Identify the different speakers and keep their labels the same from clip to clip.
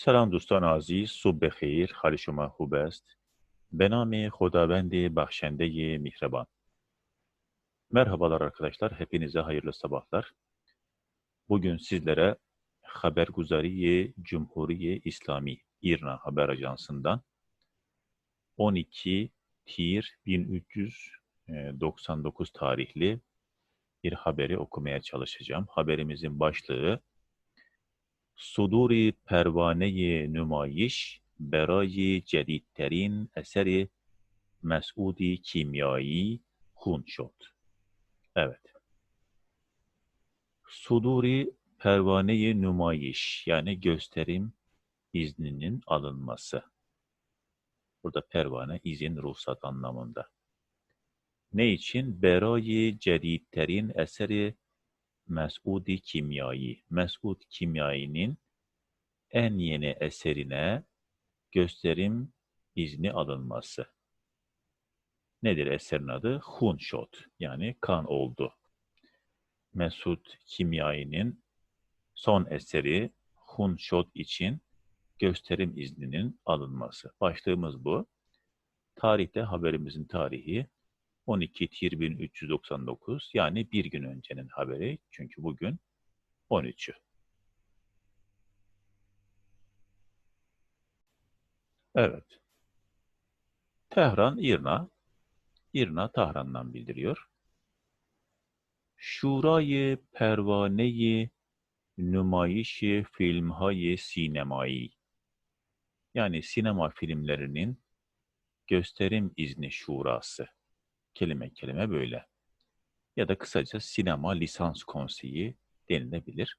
Speaker 1: سلام دوستان عزیز صبح بخیر حال شما خوب است به نام خداوند بخشنده مهربان Merhabalar arkadaşlar, hepinize hayırlı sabahlar. Bugün sizlere Haberguzariye Cumhuriye İslami İRNA Haber Ajansı'ndan 12 Tir 1399 tarihli bir haberi okumaya çalışacağım. Haberimizin başlığı صدور پروانه نمایش برای جدیدترین اثر مسعود کیمیایی خون شد. Evet. Suduri pervane nümayiş yani gösterim izninin alınması. Burada pervane izin ruhsat anlamında. Ne için? Berayı cedidterin eseri Mes'udi Kimyai. Mes'ud Kimyai'nin en yeni eserine gösterim izni alınması. Nedir eserin adı? Hunshot yani kan oldu. Mesud Kimyai'nin son eseri Hunshot için gösterim izninin alınması. Başlığımız bu. Tarihte haberimizin tarihi 12 Tir 1399 yani bir gün öncenin haberi. Çünkü bugün 13'ü. Evet. Tehran, İrna. İrna Tahran'dan bildiriyor. Şurayı pervaneyi nümayişi filmhay sinemai. Yani sinema filmlerinin gösterim izni şurası. Kelime kelime böyle. Ya da kısaca sinema lisans konseyi denilebilir.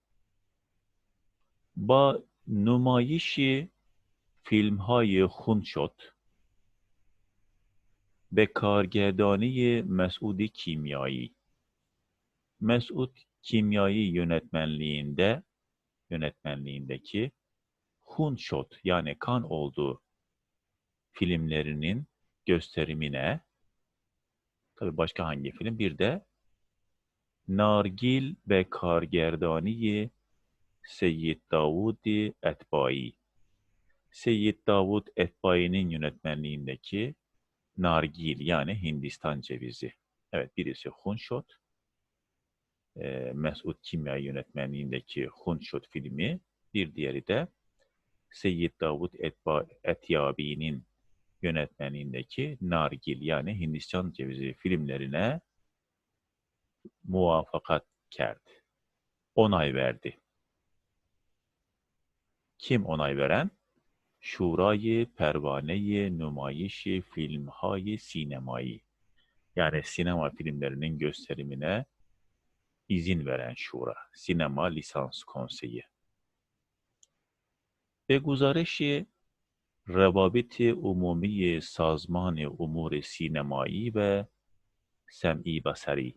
Speaker 1: Ba numayişi filmhay hunşot به کارگردانی مسعود کیمیایی Mesud Kimyai yönetmenliğinde yönetmenliğindeki Hunshot yani kan olduğu filmlerinin gösterimine tabi başka hangi film bir de Nargil ve Kargerdani Seyyid Davud Etbai Seyyid Davud Etbai'nin yönetmenliğindeki nargil yani Hindistan cevizi. Evet birisi Hunshot. E, Mesud Kimya yönetmenliğindeki Hunshot filmi. Bir diğeri de Seyyid Davud Etba, Etyabi'nin yönetmenliğindeki Nargil yani Hindistan cevizi filmlerine muvafakat kerdi. Onay verdi. Kim onay veren? Şurayı Pervane-i Nümayiş Filmhay Sinemai yani sinema filmlerinin gösterimine izin veren şura, Sinema Lisans Konseyi. Ve guzarişi Revabiti Umumi Sazman Umur Sinemai ve Sem'i Basari.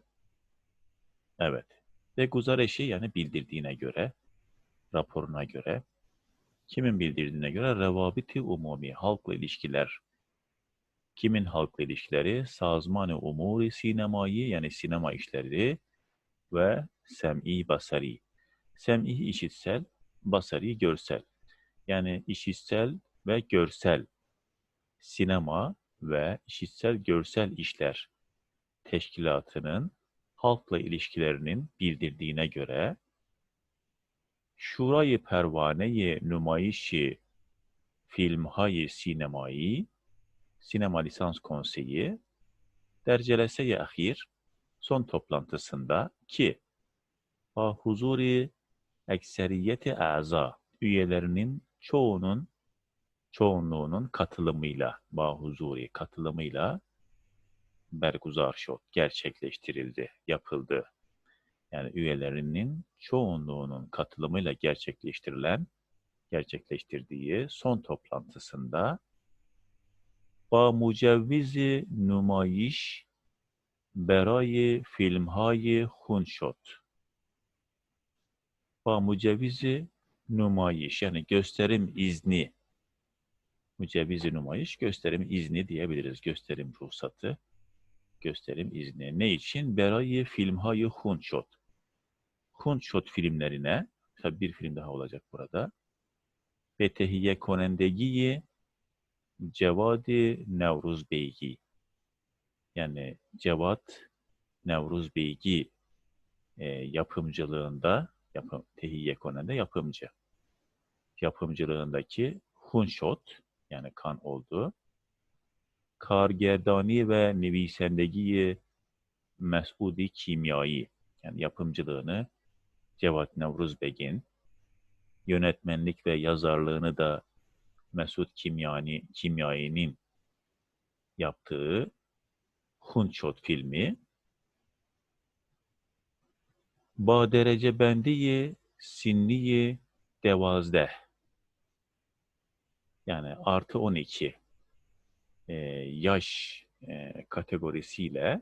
Speaker 1: Evet. Ve guzarişi yani bildirdiğine göre, raporuna göre Kimin bildirdiğine göre revabiti umumi, halkla ilişkiler. Kimin halkla ilişkileri? Sazman-ı umuri sinemayı yani sinema işleri ve sem'i basari. Sem'i işitsel, basari görsel. Yani işitsel ve görsel sinema ve işitsel görsel işler teşkilatının halkla ilişkilerinin bildirdiğine göre Şurayı Pervane-i Nümayişi Filmhay Sinemai Sinema Lisans Konseyi dercelese-i ahir son toplantısında ki ba huzuri ekseriyeti aza üyelerinin çoğunun çoğunluğunun katılımıyla ba huzuri katılımıyla berguzar şot gerçekleştirildi, yapıldı yani üyelerinin çoğunluğunun katılımıyla gerçekleştirilen, gerçekleştirdiği son toplantısında با مجوز نمایش برای فیلم های خون شد. Ba mücevvizi numayiş yani gösterim izni. mücevviz-i numayiş gösterim izni diyebiliriz. Gösterim ruhsatı, gösterim izni. Ne için? Berayı filmhayı hunşot. Hunşot filmlerine, tabi bir film daha olacak burada. Betehiye konendegiyi Cevadi Nevruz Beygi. Yani Cevat Nevruz Beygi e, yapımcılığında, yapım, Tehiye konende yapımcı. Yapımcılığındaki Hunşot, yani kan oldu. Kargerdani ve Nevisendegi Mesudi Kimyayı yani yapımcılığını Cevat Nevruz Begin, yönetmenlik ve yazarlığını da Mesut Kimyani, Kimyai'nin yaptığı Hunçot filmi با derece bendiyi sinniyi devazde yani artı 12 e, yaş e, kategorisiyle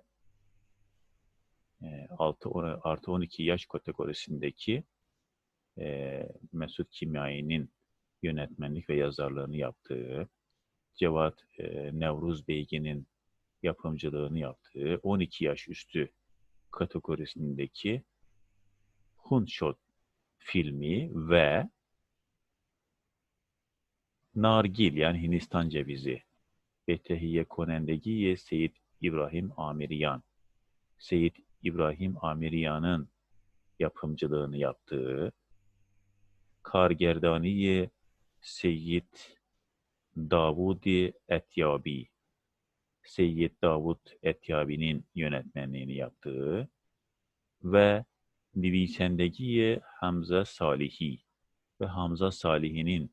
Speaker 1: e, altı, artı 12 yaş kategorisindeki e, Mesut Kimyai'nin yönetmenlik ve yazarlığını yaptığı, Cevat e, Nevruz Beygi'nin yapımcılığını yaptığı 12 yaş üstü kategorisindeki Hunshot filmi ve Nargil yani Hindistan cevizi. Ve Tehiyye Konendegiye Seyit İbrahim Amiriyan. Seyit İbrahim Amiriyan'ın yapımcılığını yaptığı Kargerdaniye Seyyid Davudi Etyabi. Seyyid Davud Etyabi'nin yönetmenliğini yaptığı ve Nivisendegiye Hamza Salihi ve Hamza Salihi'nin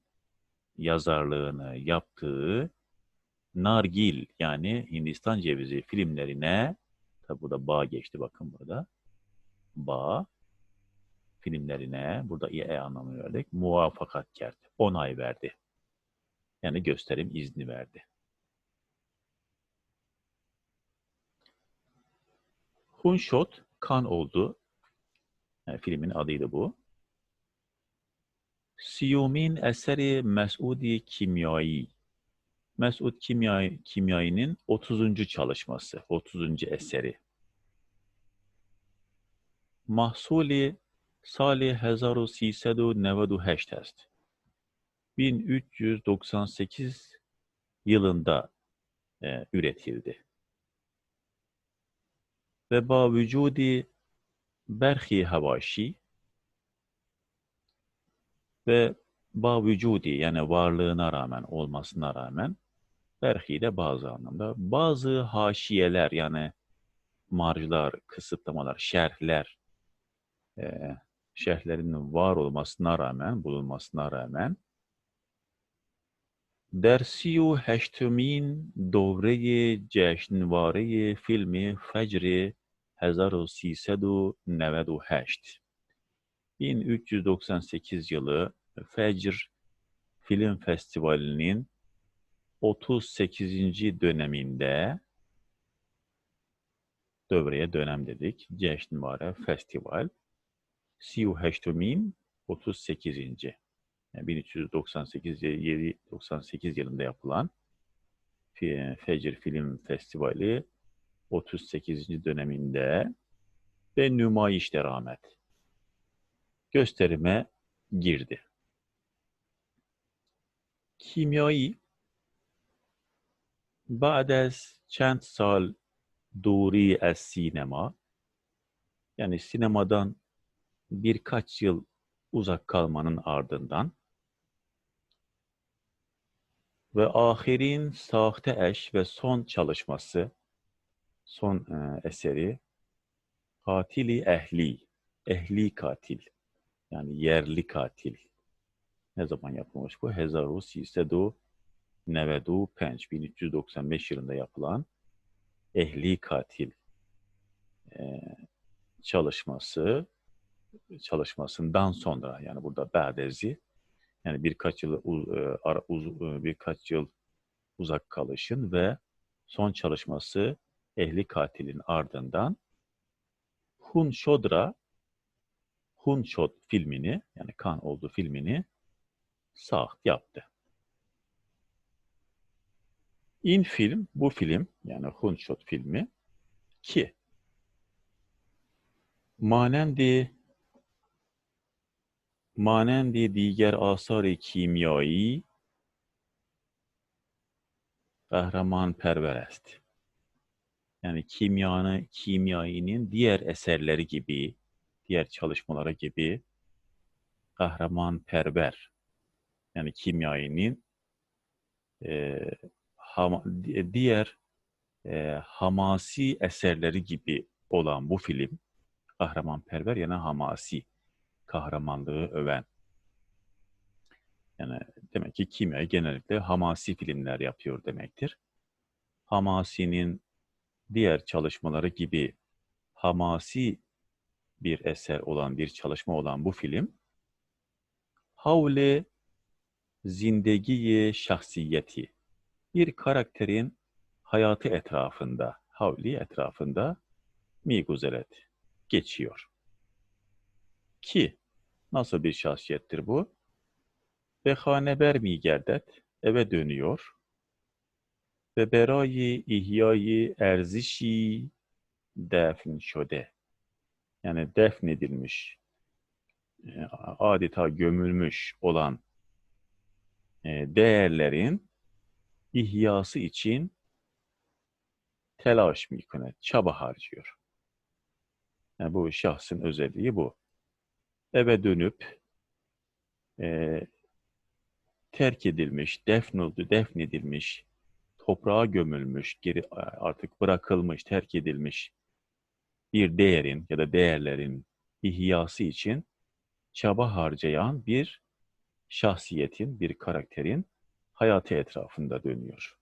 Speaker 1: yazarlığını yaptığı Nargil yani Hindistan cevizi filmlerine tabi burada bağ geçti bakın burada. Bağ filmlerine burada E anlamı verdik. Muvaffakat kert. Onay verdi. Yani gösterim izni verdi. Hunshot kan oldu. Yani filmin adıydı bu. Siyumin eseri Mesudi Kimyai. Mesud Kimyai, Kimyai'nin 30. çalışması, 30. eseri. Mahsuli sali 1398 است. 1398 yılında e, üretildi. Ve ba vücudi berhi havaşi ve ba vücudi yani varlığına rağmen, olmasına rağmen belki de bazı anlamda bazı haşiyeler yani marjlar, kısıtlamalar, şerhler e, şerhlerin var olmasına rağmen, bulunmasına rağmen Dersiyu heştümin dovreyi ceşnvareyi filmi fecri 1398 1398 yılı Fecr Film Festivali'nin 38. döneminde dövreye dönem dedik. Ceşnvare Festival. Siu Heştumin 38. Yani 1398 98 yılında yapılan Fecr Film Festivali 38. döneminde ve nümayişte rahmet gösterime girdi. Kimyayı بعد از چند سال دوری از sinema yani sinemadan birkaç yıl uzak kalmanın ardından ve ahirin sahte eş ve son çalışması, son e, eseri Katili Ehli, Ehli Katil yani yerli katil. Ne zaman yapılmış bu? Hezaru Sisedu Nevedu Penç 1395 yılında yapılan Ehli Katil e, çalışması çalışmasından sonra yani burada Ba'dezi yani birkaç yıl uz, e, ara, uz, e, birkaç yıl uzak kalışın ve son çalışması ehli katilin ardından Hun Shodra Hunshot filmini yani kan oldu filmini Saht yaptı. In film bu film yani Hunshot filmi ki manendi manendi diğer asar-ı kimyayı kahraman perver esti. Yani kimyanı, kimyayinin diğer eserleri gibi diğer çalışmaları gibi kahraman perver. Yani kimyayinin e, hama, diğer e, hamasi eserleri gibi olan bu film kahraman perver yani hamasi kahramanlığı öven. Yani demek ki kimya genellikle hamasi filmler yapıyor demektir. Hamasi'nin diğer çalışmaları gibi hamasi bir eser olan, bir çalışma olan bu film, havle zindegiye şahsiyeti, bir karakterin hayatı etrafında, havli etrafında miguzeret, geçiyor. Ki, nasıl bir şahsiyettir bu? Ve haneber migerdet, eve dönüyor ve berayı ihyayı erzişi defn şode. Yani defnedilmiş, e, adeta gömülmüş olan e, değerlerin ihyası için telaş mikune, çaba harcıyor. Yani bu şahsın özelliği bu. Eve dönüp e, terk edilmiş, defnoldu, defnedilmiş, toprağa gömülmüş, geri artık bırakılmış, terk edilmiş bir değerin ya da değerlerin ihyası için çaba harcayan bir şahsiyetin, bir karakterin hayatı etrafında dönüyor.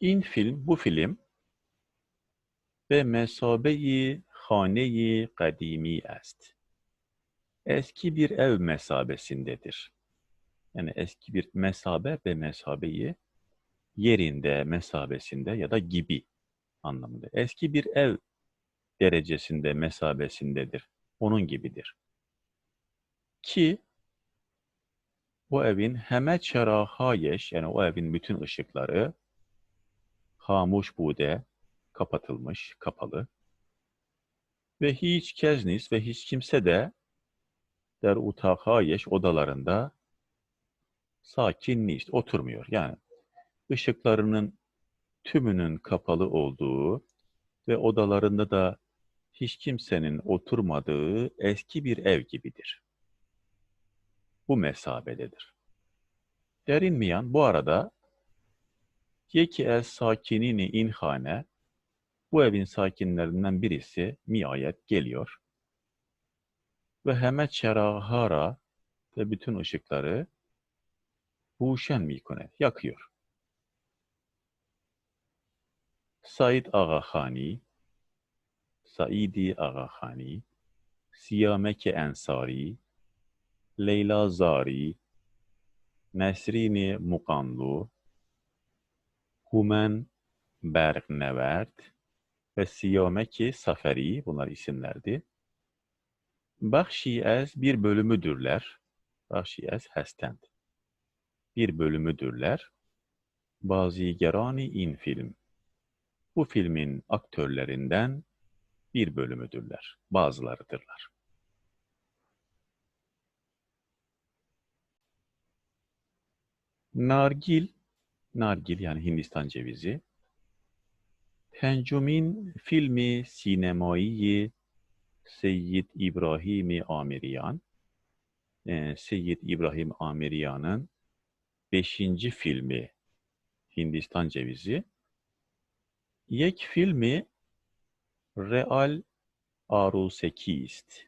Speaker 1: İn film, bu film ve mesabeyi haneyi kadimi est. Eski bir ev mesabesindedir. Yani eski bir mesabe ve mesabeyi yerinde, mesabesinde ya da gibi anlamında. Eski bir ev derecesinde, mesabesindedir. Onun gibidir. Ki o evin heme çerahayeş yani o evin bütün ışıkları hamuş bude kapatılmış, kapalı. Ve hiç keznis ve hiç kimse de der utakayeş odalarında sakin işte oturmuyor. Yani ışıklarının tümünün kapalı olduğu ve odalarında da hiç kimsenin oturmadığı eski bir ev gibidir. Bu mesabededir. Derinmeyen bu arada Yeki el sakinini inhane bu evin sakinlerinden birisi miayet geliyor. Ve hemet şerahara ve bütün ışıkları huşen mikone yakıyor. Said Ağakhani, Saidi Ağakhani, Siyameke Ensari, Leyla Zari, Nesrini Mukanlu, Humen Bergnevert ve Siyomeki Saferi, bunlar isimlerdi. Bahşi ez bir bölümüdürler. Bahşi ez hestend. Bir bölümüdürler. Bazigerani in film bu filmin aktörlerinden bir bölümüdürler, bazılarıdırlar. Nargil, nargil yani Hindistan cevizi, Tencumin filmi sinemaiyi Seyyid İbrahim Amiriyan, e, Seyyid İbrahim Amiriyan'ın beşinci filmi Hindistan cevizi Yek filmi Real Arusekist.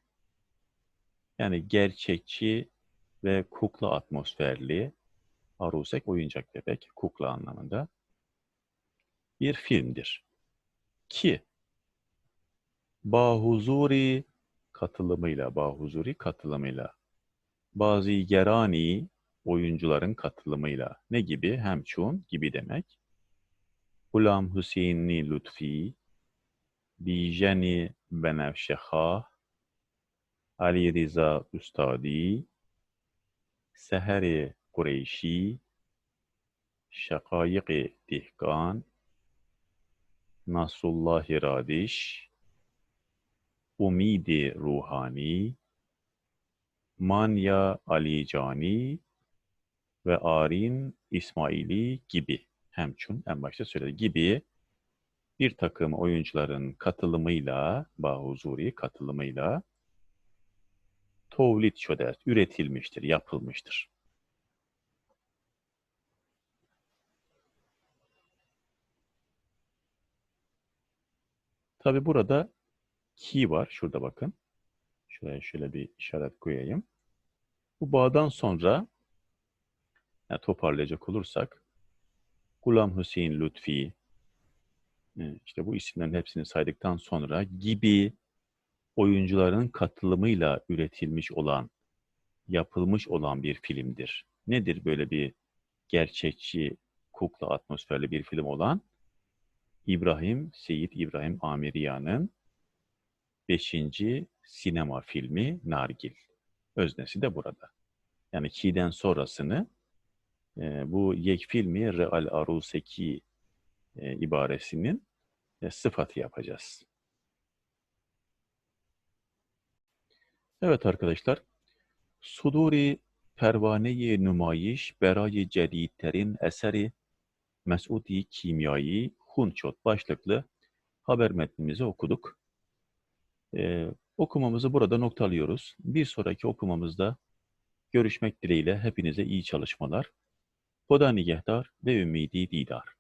Speaker 1: Yani gerçekçi ve kukla atmosferli Arusek oyuncak bebek, kukla anlamında bir filmdir ki bahuzuri katılımıyla, bahuzuri katılımıyla, bazı gerani oyuncuların katılımıyla ne gibi? Hemçun gibi demek. Gulam Hüseyinli Lütfi, Bijeni Benevşehah, Ali Riza Üstadi, Seheri, Kureyşi, Şakayık-ı Dihkan, Nasrullah Radiş, Umidi Ruhani, Manya Ali ve Arin İsmaili gibi. Hemçun en başta söyledi gibi bir takım oyuncuların katılımıyla, bahuzuri katılımıyla tovlit şöder, üretilmiştir, yapılmıştır. Tabi burada ki var. Şurada bakın. Şuraya şöyle bir işaret koyayım. Bu bağdan sonra yani toparlayacak olursak Gulam Hüseyin Lütfi e, işte bu isimlerin hepsini saydıktan sonra gibi oyuncuların katılımıyla üretilmiş olan, yapılmış olan bir filmdir. Nedir böyle bir gerçekçi, kukla atmosferli bir film olan? İbrahim, Seyit İbrahim Amiriya'nın 5. sinema filmi Nargil. Öznesi de burada. Yani Ki'den sonrasını e, bu yek filmi Real Aruseki e, ibaresinin e, sıfatı yapacağız. Evet arkadaşlar, Suduri Pervane-i Nümayiş Berayi Cedidterin Eseri Mesudi Kimyayı Hunçot başlıklı haber metnimizi okuduk. Ee, okumamızı burada noktalıyoruz. Bir sonraki okumamızda görüşmek dileğiyle hepinize iyi çalışmalar. خدا نگهدار به امیدی دیدار.